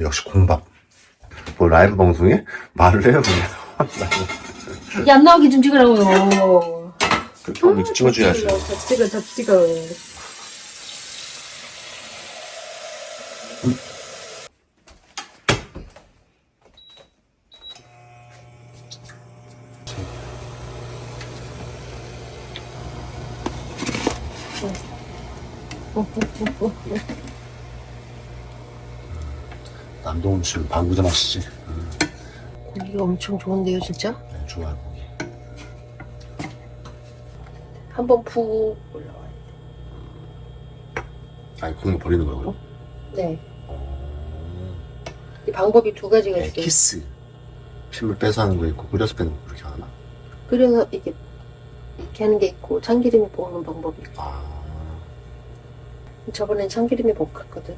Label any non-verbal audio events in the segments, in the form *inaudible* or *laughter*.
역시 공밥. 뭐 라이브 방송에 말을 해요 그냥. 이게 안 나오게 좀 찍으라고요. 하면 이렇게 찍어줘야지. 더 찍어, 더 찍어. 남동 음식 방구자 맛이지. 고기가 엄청 좋은데요, 진짜? 네, 좋아요 고기. 한번 푹 올라와요. 아니 국물 버리는 거고요. 네. 이 방법이 두 가지가 네, 있어요. 키스. 핏물 빼서 하는 거 있고 끓여서 빼는 거 그렇게 하나? 끓여서 이렇게 이렇게 하는 게 있고 참기름에 볶는 방법이 있고 아. 저번엔 볶았거든.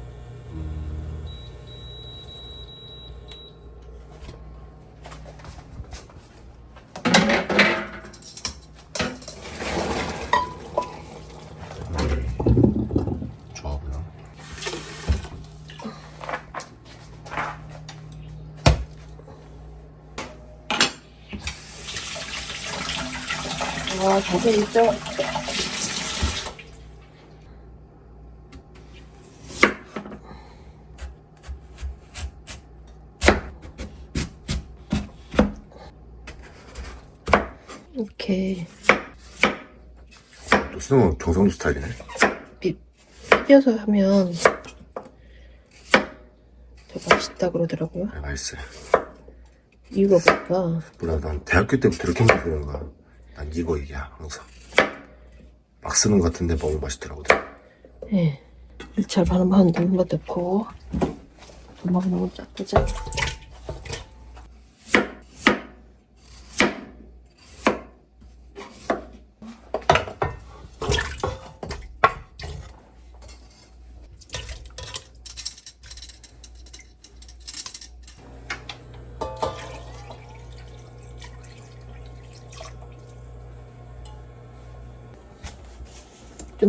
음. 좋아하고요. 와, 자세 있죠? 이렇게 또 쓰는 건 경상도 스타일이네. 비, 비벼서 하면 더 맛있다 그러더라고요. 네, 맛있어요. 이유가 뭘까? 몰라, 난 대학교 때부터 이렇게 먹어서 그런가. 난 이거 이게야, 항상. 막 쓰는 것 같은데 먹으면 맛있더라고. 예. 1차 바람 한 눈만 넣고 너무 작고자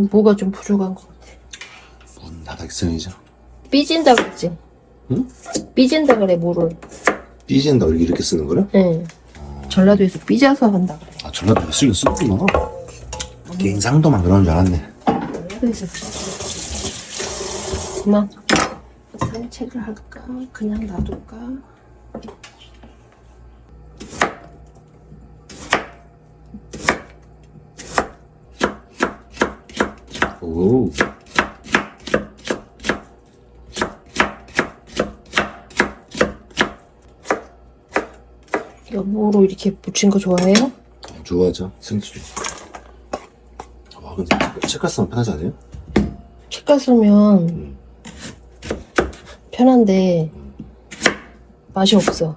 좀 뭐가 좀 부족한 것 같아. 뭔 다닥성이죠? 삐진다 그랬지? 응? 삐진다 그래 물을 삐진다, 이렇게 이렇게 쓰는 거를? 응 전라도에서 삐져서 한다 그래 아, 전라도 쓰긴 쓰구나. 갱상도만 그런 줄 알았네. 전라도에서 그만 산책을 할까? 그냥 놔둘까? 오. 여보로 이렇게 묻힌 거 좋아해요? 좋아하죠. 생수. 와, 근데 책 갔으면 편하지 않아요? 책가 쓰면 편한데 맛이 없어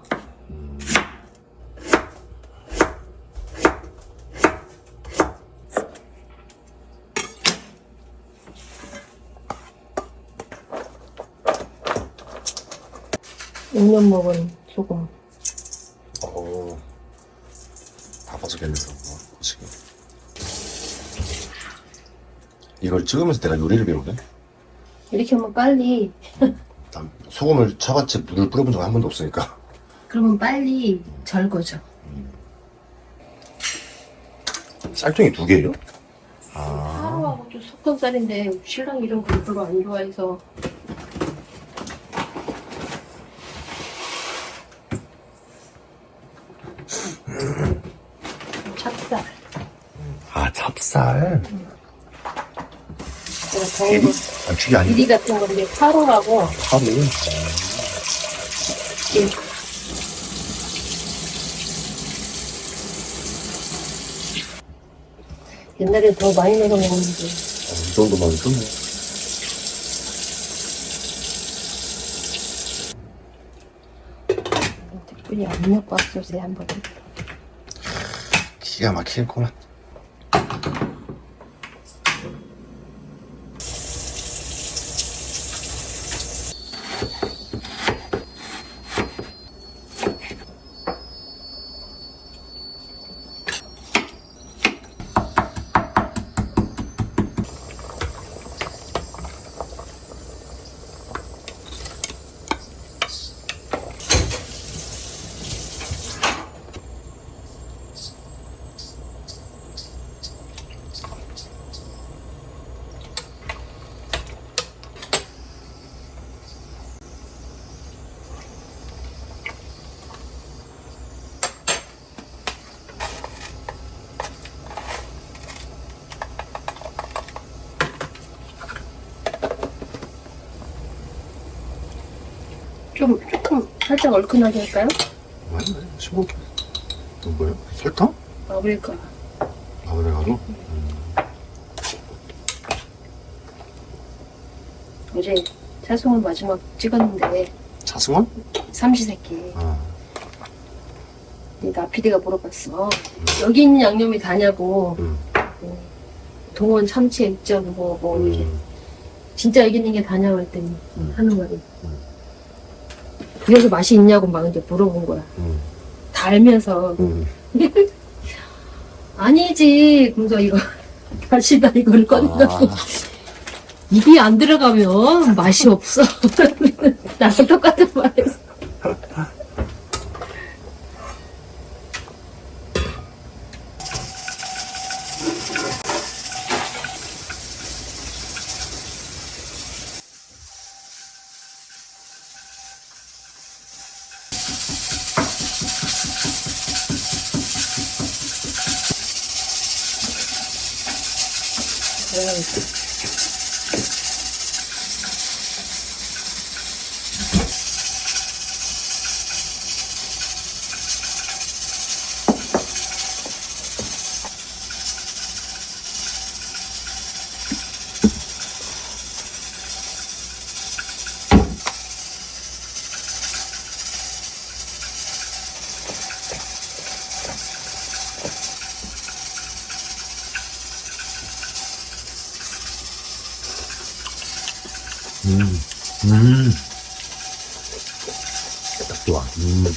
옥년 먹은 소금 어. 다 벗어겠네서, 뭐, 지금. 이걸 찍으면서 내가 요리를 배우네? 이렇게 하면 빨리 난 소금을 쳐봤지 물을 뿌려본 적은 한 번도 없으니까. 그러면 빨리 절 거죠 쌀통이 두 개예요? 하루하고 또 섞은 쌀인데 신랑 이런 걸 별로 안 좋아해서 찹쌀 아, 찹 쌀. 제가 더운 거 아, 튀기 아니고. 비리 같은 건데 파로라고 하루. 예. 옛날에 더 많이 넣어 먹었는데 어, 이 정도만 좋네. 특별히 압력 밥솥에 한번 기가 막히겠구만. 좀 조금 살짝 얼큰하게 할까요? 많이 많이 싱겁게 이거 뭐야? 설탕? 마블가 마늘가루? 어제 차송을 마지막 찍었는데 차승원? 삼시세끼 어. 나 PD가 물어봤어 여기 있는 양념이 다냐고 음. 동원 참치 액젓 뭐, 뭐 이렇게 음. 진짜 여기 있는 게 다냐고 했더니 음. 하는 말이 음. 그래서 맛이 있냐고 막 이제 물어본 거야. 음. 다 알면서. 음. *laughs* 아니지. 그래서 이거 *laughs* 다시다 이걸 꺼내갖고. 아, 입이 안 들어가면 맛이 없어. *laughs* 나랑 똑같은 말했어 음. 딱 좋아. 음.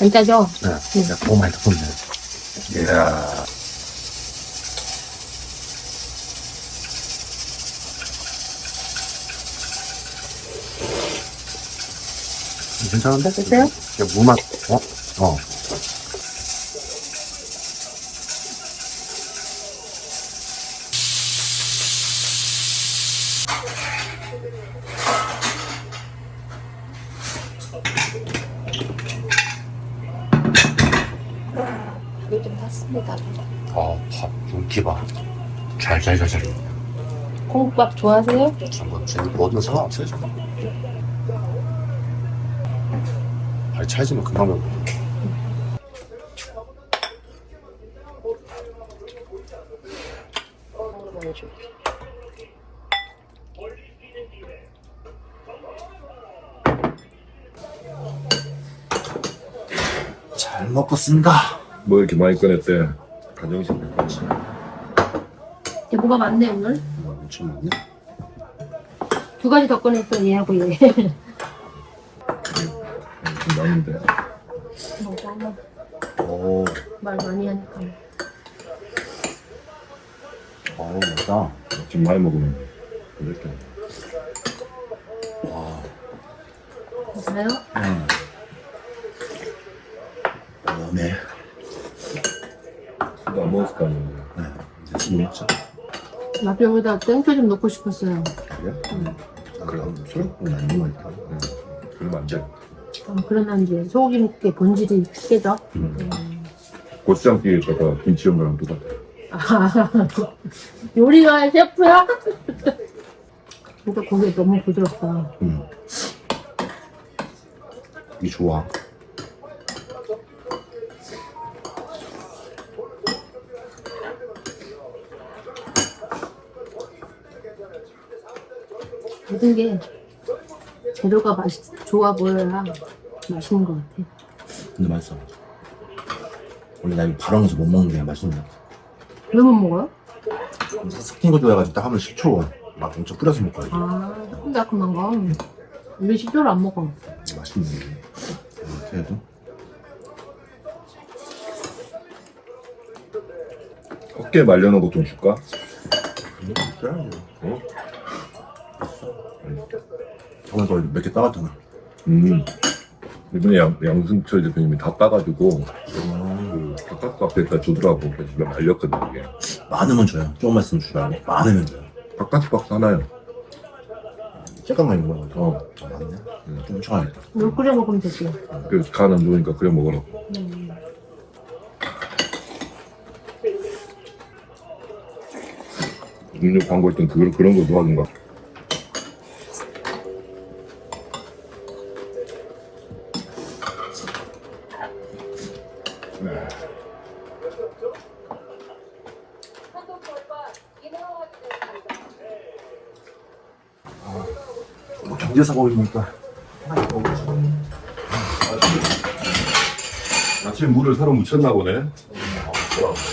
안 짜죠? 네. 야, 너무 많이 섞었네. 이야. 괜찮은데? 됐어요? 야, 무맛, 어? 어. 탔습니다 어, 밥, 윤기밥. 잘, 잘, 잘, 잘. 콩국밥 좋아하세요? 저거, 쟤 뭐든 상관없어요, 저거. 아니, 차이지면 금방 먹고. 줘. 잘 먹겠습니다. 뭐 이렇게 많이 꺼냈대? 가정식. 이게 뭐가 많네 오늘 엄청 많네. 두 가지 더 꺼냈어 얘하고 얘좀 많은데. 오, 말 많이 하니까 어, 맞다. 좀 많이 먹으면 이렇게. 괜찮아요? 음. 네. 술도 안 먹었을 거 아니에요. 네. 이제 술 먹자. 나도 여기다 땡초 좀 넣고 싶었어요 그래? 응. 아, 그럼 술? 응, 안 먹으니까. 응. 그러면 안 돼. 음, 그러면 이제 소고기 먹게 본질이 깨져 고추장찌개에다가 김치 연 거랑 똑같아. 아, *laughs* 요리가 셰프야? *laughs* 진짜 고기 너무 부드럽다 응. 이 좋아. 모든 게 재료가 맛 좋아 보여야 맛있는 것 같아 근데 맛있어. 원래 나 이거 바로면서 못 먹는 게 맛있네. 왜못 먹어요? 삭힌 거 좋아해가지고 딱 하면 식초 막 엄청 뿌려서 먹거든. 아 새콤달콤한 거 우리 식초를 안 먹어 맛있네. 이렇게 해도. 헛개 말려놓은 거좀 줄까? 어? 저번에 너몇 개 따왔잖아. 음. 이번에 양, 양승철 대표님이 다 따가지고 음. 바깥 앞에다 주더라고. 그래서 말렸거든 이게. 많으면 줘요. 조금만 쓰면 주지 말고. 많으면 줘요. 바깥 박스 하나요. 잠깐만 있는 거야. 어. 어, 맞네. 음, 좀 쳐야겠다. 물 끓여 먹으면 되지 그래서 간안 좋으니까 그래 먹으라고. 음. 음료 광고 했던 그, 그런 거 도와준가? 뭐 경제사 범인 보니까 아침에 물을 새로 묻혔나 보네. 어, 아,